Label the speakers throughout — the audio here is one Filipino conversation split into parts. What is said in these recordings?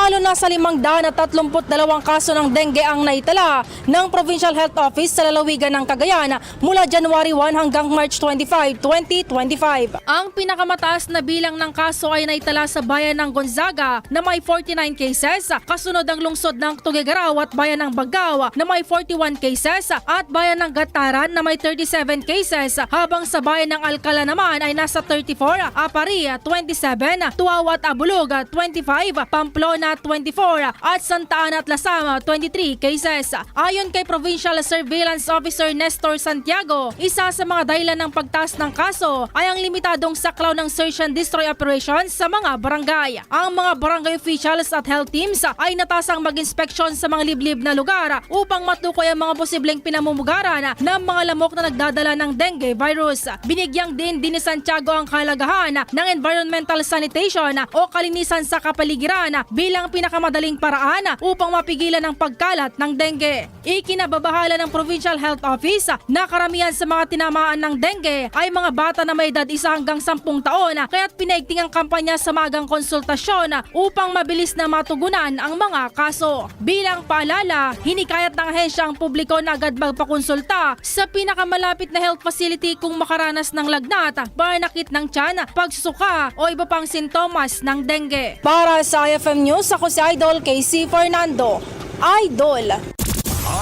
Speaker 1: Sumalo na sa 532 kaso ng dengue ang naitala ng Provincial Health Office sa lalawigan ng Cagayan mula January 1 hanggang March 25, 2025. Ang pinakamataas na bilang ng kaso ay naitala sa bayan ng Gonzaga na may 49 cases, kasunod ang lungsod ng Tugigaraw at bayan ng Bagao na may 41 cases at bayan ng Gataran na may 37 cases habang sa bayan ng Alcala naman ay nasa 34, Apari 27, Tuawa at Abulog 25, Pamplona 24 at Santa Ana at Lasama 23 cases. Ayon kay Provincial Surveillance Officer Nestor Santiago, isa sa mga dahilan ng pagtaas ng kaso ay ang limitadong saklaw ng search and destroy operations sa mga barangay. Ang mga barangay officials at health teams ay natasang mag-inspeksyon sa mga liblib na lugar upang matukoy ang mga posibleng pinamumugaran ng mga lamok na nagdadala ng dengue virus. Binigyang din din ni Santiago ang kalagahan ng environmental sanitation o kalinisan sa kapaligiran bilang pinakamadaling paraan upang mapigilan ang pagkalat ng dengue. Ikinababahala ng Provincial Health Office na karamihan sa mga tinamaan ng dengue ay mga bata na may edad isa hanggang 10 taon kaya't pinaigting ang kampanya sa magang konsultasyon upang mabilis na matugunan ang mga kaso. Bilang paalala, hinikayat ng ahensya ang publiko na agad magpakonsulta sa pinakamalapit na health facility kung makaranas ng lagnat, barnakit ng tiyan, pagsusuka o iba pang sintomas ng dengue. Para sa IFM News, ako si Idol Casey Fernando. Idol!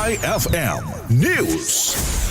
Speaker 2: IFM News.